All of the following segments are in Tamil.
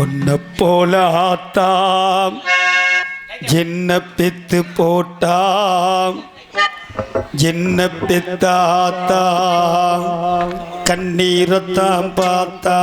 பொன்ன போல ஆத்தாம். என்ன பெத்து போட்டாம். என்ன பெத்தாத்தா கண்ணீரத்தாம் பார்த்தா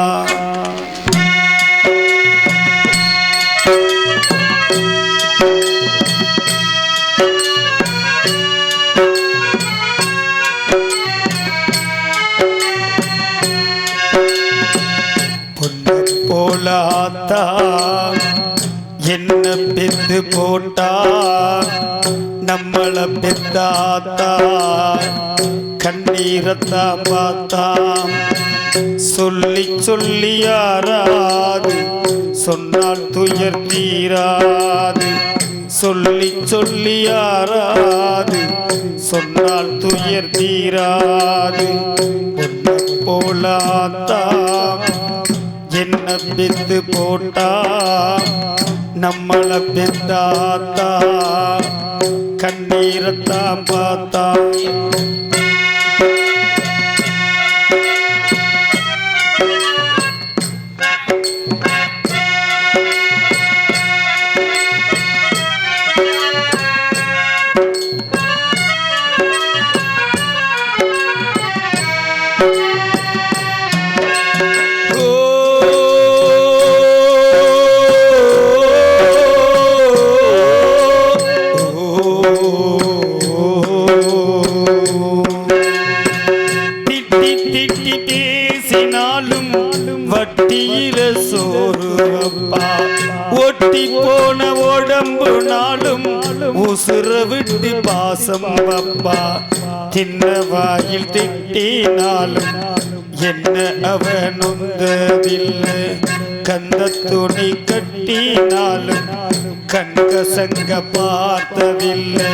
போல என்ன பெத்து போட்டா? நம்மள பெத்தாத்தா? கண்ணீரத்தா பார்த்தா? சொல்லி சொல்லி யாராது சொன்னால் துயர் தீராது. சொல்லி சொல்லி யாராது சொன்னால் துயர் தீராது. பொன்ன போலாத்தா? பித்து போட்டா நம்மள பெத்தாத்தா கண்ணீரத்தான் பார்த்தா ஒட்டி போன உடம்பு நாளும் உசுர விட்டு பாசம் அப்பா. சின்ன வாயில் திட்டினாலும் என்ன அவன் நொந்ததில்லை கந்த துணி கட்டினாலும் கண்க சங்க பார்த்ததில்லை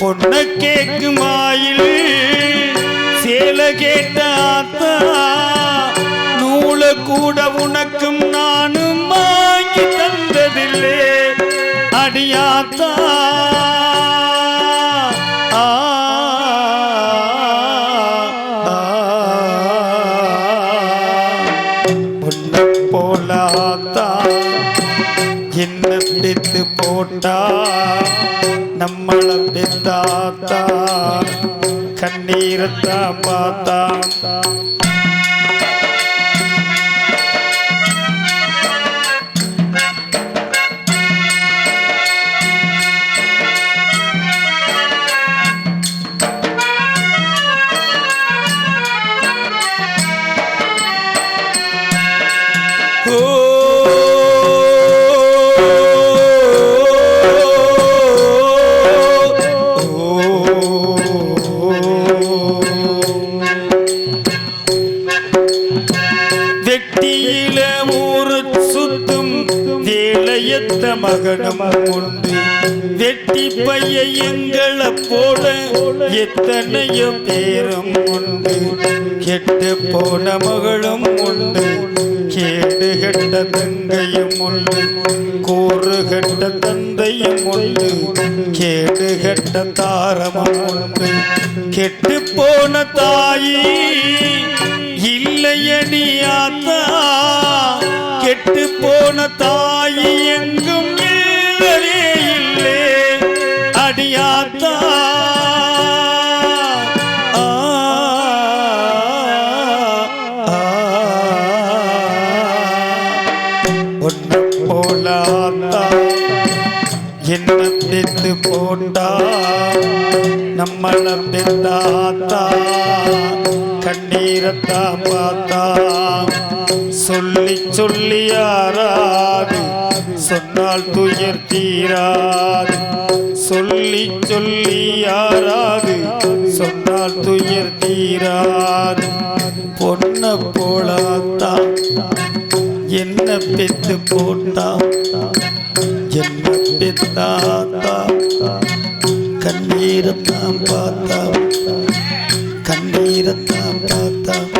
பொண்ண கேக்கும் ஆயில் சேல கேட்டாத்தா நூல கூட உனக்கும் நானும்? மா வாங்கி தந்ததில்லே. அடியாத்தா. ஆ, போலாத்தா என்ன பெத்து போட்டா? நம்மள பெத்தாத்தா கண்ணீரத்தா பார்த்தா வெட்டியில ஊரு சுத்தும் வேலையத்த மகனும் உண்டு. வெட்டி பைய எங்களை போல எத்தனையோ பேரும் உண்டு. கெட்டு போன மகளும் உண்டு. கேடு கெட்ட தங்கையும் உண்டு. கூறு கெட்ட தந்தையும் உண்டு. கேடு கெட்ட தாரமும் உண்டு. கெட்டு போன தாயி இல்லையடி ஆத்தா கெட்டு போன தாயி போலாத்தா என்ன பெத்து போட்டா. நம்மள பெத்தாத்தா கண்ணீரத்தா பார்த்தா. சொல்லி சொல்லி யாராது சொன்னால் துயர் தீராது. சொல்லி சொல்லி யாராது சொன்னால் துயர் தீராது. பொன்ன போலாத்தா என்ன பெத்து போட்டா? என்ன பெத்தாத்தா? கண்ணீரத்தான் பார்த்தா. கண்ணீரத்தான் பார்த்தா.